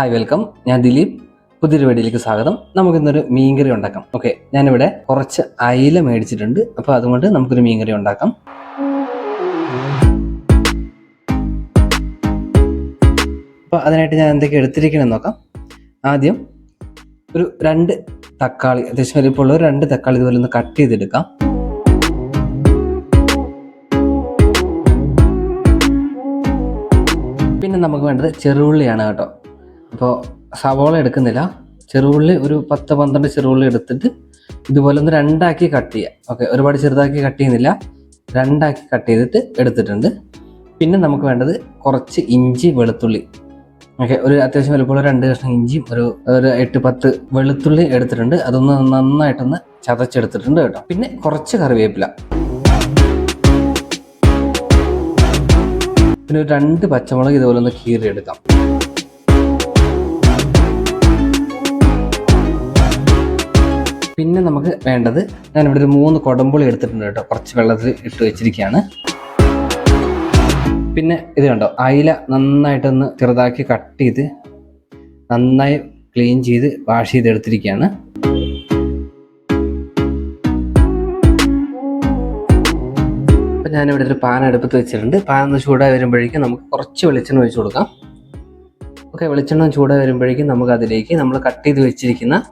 Hi welcome ഞാൻ ദിലീപ്. പുതിയൊരു വീഡിയോയിലേക്ക് സ്വാഗതം. നമുക്കിന്നൊരു മീൻകറി ഉണ്ടാക്കാം. ഓക്കെ ഞാനിവിടെ കുറച്ച് അയില മേടിച്ചിട്ടുണ്ട്. അപ്പോൾ അതുകൊണ്ട് നമുക്കൊരു മീൻകറി ഉണ്ടാക്കാം. അപ്പോൾ അതിനായിട്ട് ഞാൻ എന്തൊക്കെ എടുത്തിരിക്കണമെന്ന് നോക്കാം. ആദ്യം ഒരു രണ്ട് തക്കാളി അത്യാവശ്യം വലിപ്പമുള്ള ഒരു രണ്ട് തക്കാളി ഇതുപോലെ ഒന്ന് കട്ട് ചെയ്തെടുക്കാം. പിന്നെ നമുക്ക് വേണ്ടത് ചെറുള്ളിയാണ് കേട്ടോ. അപ്പോൾ സവോള എടുക്കുന്നില്ല. ചെറുപുള്ളി ഒരു പത്ത് പന്ത്രണ്ട് ചെറുപുള്ളി എടുത്തിട്ട് ഇതുപോലെ ഒന്ന് രണ്ടാക്കി കട്ട് ചെയ്യുക ഓക്കെ ഒരുപാട് ചെറുതാക്കി കട്ട് ചെയ്യുന്നില്ല. രണ്ടാക്കി കട്ട് ചെയ്തിട്ട് എടുത്തിട്ടുണ്ട്. പിന്നെ നമുക്ക് വേണ്ടത് കുറച്ച് ഇഞ്ചി വെളുത്തുള്ളി. ഓക്കെ ഒരു അത്യാവശ്യം വലുപ്പമുള്ള രണ്ട് കഷ്ണം ഇഞ്ചിയും ഒരു ഒരു എട്ട് പത്ത് വെളുത്തുള്ളി എടുത്തിട്ടുണ്ട്. അതൊന്ന് നന്നായിട്ടൊന്ന് ചതച്ചെടുത്തിട്ടുണ്ട് കേട്ടോ. പിന്നെ കുറച്ച് കറിവേപ്പില. പിന്നെ രണ്ട് പച്ചമുളക് ഇതുപോലെ ഒന്ന് കീറിയെടുക്കാം. പിന്നെ നമുക്ക് വേണ്ടത് ഞാനിവിടെ ഒരു മൂന്ന് കൊടമ്പുളി എടുത്തിട്ടുണ്ട് കേട്ടോ. കുറച്ച് വെള്ളത്തിൽ ഇട്ട് വെച്ചിരിക്കുകയാണ്. പിന്നെ ഇത് കണ്ടോ? അയില നന്നായിട്ടൊന്ന് ചെറുതാക്കി കട്ട് ചെയ്ത് നന്നായി ക്ലീൻ ചെയ്ത് വാഷ് ചെയ്ത് എടുത്തിരിക്കുകയാണ് അപ്പം ഞാനിവിടെ ഒരു പാൻ അടുപ്പത്ത് വെച്ചിട്ടുണ്ട്. പാൻ ഒന്ന് ചൂടായി വരുമ്പോഴേക്കും നമുക്ക് കുറച്ച് വെളിച്ചെണ്ണ ഒഴിച്ചു കൊടുക്കാം. ഓക്കെ വെളിച്ചെണ്ണ ചൂടായി വരുമ്പോഴേക്കും നമുക്ക് അതിലേക്ക് നമ്മൾ കട്ട് ചെയ്ത് വെച്ചിരിക്കുന്ന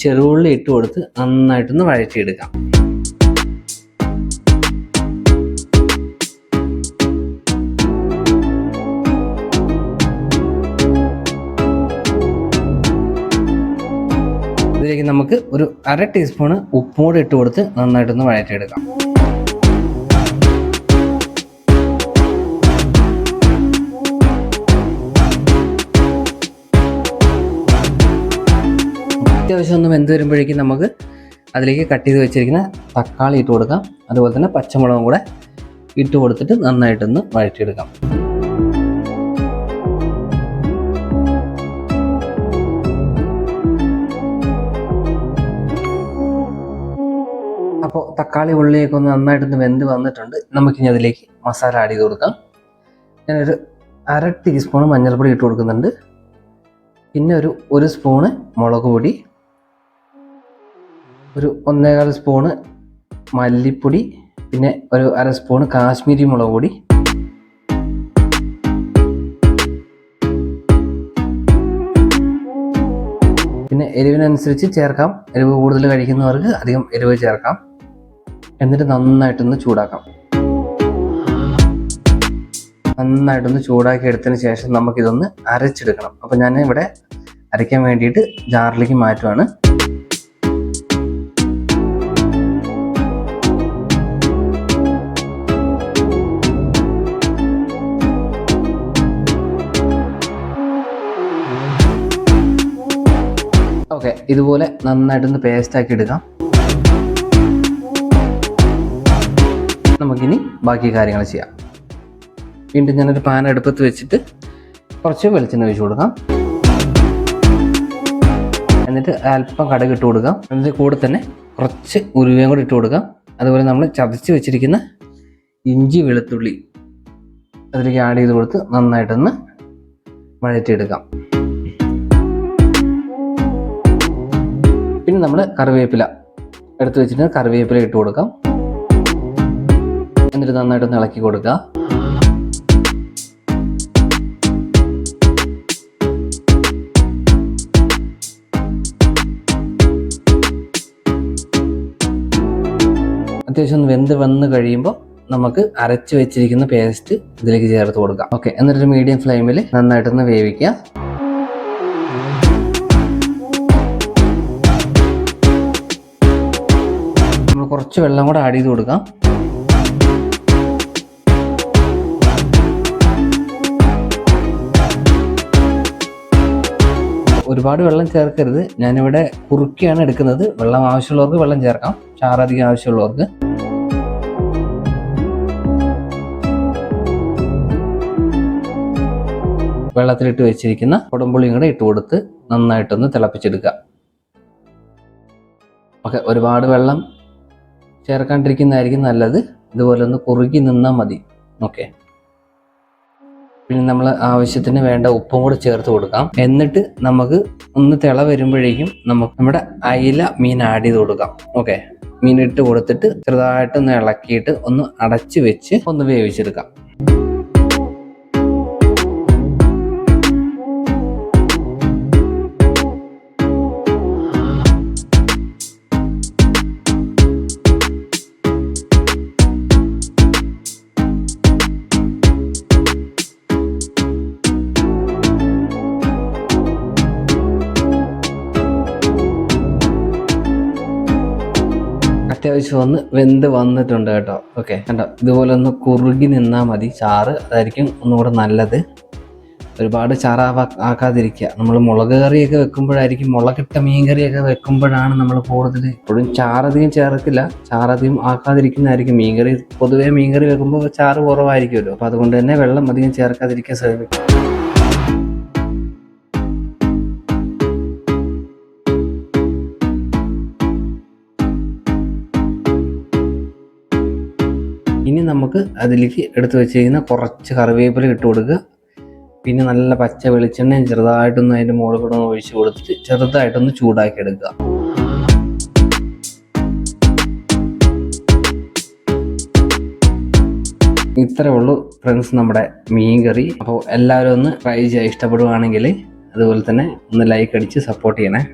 ചെറുള്ളി ഇട്ട് കൊടുത്ത് നന്നായിട്ടൊന്ന് വഴറ്റിയെടുക്കാം. ഇതിലേക്ക് നമുക്ക് ഒരു അര ടീസ്പൂണ് ഉപ്പും കൂടി ഇട്ട് കൊടുത്ത് നന്നായിട്ടൊന്ന് വഴറ്റിയെടുക്കാം. അത്യാവശ്യം ഒന്ന് വെന്ത് വരുമ്പോഴേക്കും നമുക്ക് അതിലേക്ക് കട്ട് ചെയ്ത് വെച്ചിരിക്കുന്ന തക്കാളി ഇട്ട് കൊടുക്കാം. അതുപോലെ തന്നെ പച്ചമുളകും കൂടെ ഇട്ട് കൊടുത്തിട്ട് നന്നായിട്ടൊന്ന് വഴറ്റിയെടുക്കാം. അപ്പോൾ തക്കാളി ഉള്ളിയൊക്കെ ഒന്ന് നന്നായിട്ടൊന്ന് വെന്ത് വന്നിട്ടുണ്ട്. നമുക്കിനി അതിലേക്ക് മസാല ആഡ് ചെയ്ത് കൊടുക്കാം. ഞാനൊരു അര ടീസ്പൂൺ മഞ്ഞൾപ്പൊടി ഇട്ട് കൊടുക്കുന്നുണ്ട്. പിന്നെ ഒരു ഒരു സ്പൂണ് മുളക് പൊടി ഒരു ഒന്നേകാൽ സ്പൂണ് മല്ലിപ്പൊടി പിന്നെ ഒരു അര സ്പൂണ് കാശ്മീരി മുളക് പൊടി. പിന്നെ എരിവിനനുസരിച്ച് ചേർക്കാം. എരിവ് കൂടുതൽ കഴിക്കുന്നവർക്ക് അധികം എരിവ് ചേർക്കാം. എന്നിട്ട് നന്നായിട്ടൊന്ന് ചൂടാക്കാം. നന്നായിട്ടൊന്ന് ചൂടാക്കി എടുത്തതിന് ശേഷം നമുക്കിതൊന്ന് അരച്ചെടുക്കണം. അപ്പം ഞാൻ ഇവിടെ അരയ്ക്കാൻ വേണ്ടിയിട്ട് ജാറിലേക്ക് മാറ്റുവാണ്. ഓക്കെ ഇതുപോലെ നന്നായിട്ടൊന്ന് പേസ്റ്റ് ആക്കി എടുക്കാം. നമുക്കിനി ബാക്കി കാര്യങ്ങൾ ചെയ്യാം. വീണ്ടും ഞാനൊരു പാൻ അടുപ്പത്ത് വെച്ചിട്ട് കുറച്ച് വെളിച്ചെണ്ണ ഒഴിച്ചു കൊടുക്കാം. എന്നിട്ട് അല്പം കടക് ഇട്ട് കൊടുക്കാം. എന്നിട്ട് കൂടെ തന്നെ കുറച്ച് ഉരുവയും കൂടി ഇട്ട് കൊടുക്കാം. അതുപോലെ നമ്മൾ ചതച്ച് വെച്ചിരിക്കുന്ന ഇഞ്ചി വെളുത്തുള്ളി അതിലേക്ക് ആഡ് ചെയ്ത് കൊടുത്ത് നന്നായിട്ടൊന്ന് വഴറ്റിയെടുക്കാം. നമ്മൾ കറിവേപ്പില എടുത്തു വെച്ചിട്ട് കറിവേപ്പില ഇട്ട് കൊടുക്കാം. എന്നിട്ട് നന്നായിട്ട് ഇളക്കി കൊടുക്കുക അത്യാവശ്യം ഒന്ന് വെന്ത് വന്ന് കഴിയുമ്പോൾ നമുക്ക് അരച്ച് വെച്ചിരിക്കുന്ന പേസ്റ്റ് ഇതിലേക്ക് ചേർത്ത് കൊടുക്കാം. ഓക്കെ എന്നിട്ടൊരു മീഡിയം ഫ്ലെയിമിൽ നന്നായിട്ടൊന്ന് വേവിക്കുക കുറച്ച് വെള്ളം കൂടെ ആഡ് ചെയ്ത് കൊടുക്കാം. ഒരുപാട് വെള്ളം ചേർക്കരുത്. ഞാനിവിടെ കുറുക്കിയാണ് എടുക്കുന്നത്. വെള്ളം ആവശ്യമുള്ളവർക്ക് വെള്ളം ചേർക്കാം. ചാറധികം ആവശ്യമുള്ളവർക്ക്. വെള്ളത്തിലിട്ട് വെച്ചിരിക്കുന്ന കുടംപുളിയും കൂടെ ഇട്ട് കൊടുത്ത് നന്നായിട്ടൊന്ന് തിളപ്പിച്ചെടുക്കുക. ഓക്കെ ഒരുപാട് വെള്ളം ചേർക്കാണ്ടിരിക്കുന്നതായിരിക്കും നല്ലത്. ഇതുപോലെ ഒന്ന് കുറുകി നിന്നാൽ മതി. ഓക്കെ പിന്നെ നമ്മൾ ആവശ്യത്തിന് വേണ്ട ഉപ്പും കൂടെ ചേർത്ത് കൊടുക്കാം. എന്നിട്ട് നമുക്ക് ഒന്ന് തിള വരുമ്പോഴേക്കും നമുക്ക് നമ്മുടെ അയില മീൻ ആഡ് ചെയ്ത് കൊടുക്കാം. ഓക്കെ മീൻ ഇട്ട് കൊടുത്തിട്ട് ചെറുതായിട്ടൊന്ന് ഇളക്കിയിട്ട് ഒന്ന് അടച്ച് വെച്ച് ഒന്ന് വേവിച്ചെടുക്കാം. അത്യാവശ്യം ഒന്ന് വെന്ത് വന്നിട്ടുണ്ട് കേട്ടോ. ഓക്കെ കണ്ടോ? ഇതുപോലെ ഒന്ന് കുറുകി നിന്നാൽ മതി. ചാറ് അതായിരിക്കും ഒന്നുകൂടെ നല്ലത്. ഒരുപാട് ചാറാവാ ആക്കാതിരിക്കുക. നമ്മൾ മുളക് കറിയൊക്കെ വെക്കുമ്പോഴായിരിക്കും മുളകിട്ട മീൻ കറിയൊക്കെ വെക്കുമ്പോഴാണ് നമ്മൾ കൂടുതൽ എപ്പോഴും ചാറധികം ചേർക്കില്ല. ചാറധികം ആക്കാതിരിക്കുന്നതായിരിക്കും. മീൻ കറി പൊതുവേ മീൻ കറി വെക്കുമ്പോൾ ചാറ് കുറവായിരിക്കുമല്ലോ. അപ്പോൾ അതുകൊണ്ട് തന്നെ വെള്ളം അധികം ചേർക്കാതിരിക്കാൻ ശ്രമിക്കും ഇനി നമുക്ക് അതിലേക്ക് എടുത്തു വെച്ചിരിക്കുന്ന കുറച്ച് കറിവേപ്പില ഇട്ട് കൊടുക്കുക. പിന്നെ നല്ല പച്ച വെളിച്ചെണ്ണയും ചെറുതായിട്ടൊന്ന് അതിന്റെ മുകളിൽ കൂടെ ഒന്ന് ഒഴിച്ച് കൊടുത്തിട്ട് ചെറുതായിട്ടൊന്ന് ചൂടാക്കി എടുക്കുക. ഇത്രേ ഉള്ളൂ ഫ്രണ്ട്സ് നമ്മുടെ മീൻ കറി. അപ്പോൾ എല്ലാവരും ഒന്ന് ട്രൈ ചെയ്യുക ഇഷ്ടപ്പെടുവാണെങ്കിൽ അതുപോലെ തന്നെ ഒന്ന് ലൈക്ക് അടിച്ച് സപ്പോർട്ട് ചെയ്യണേ.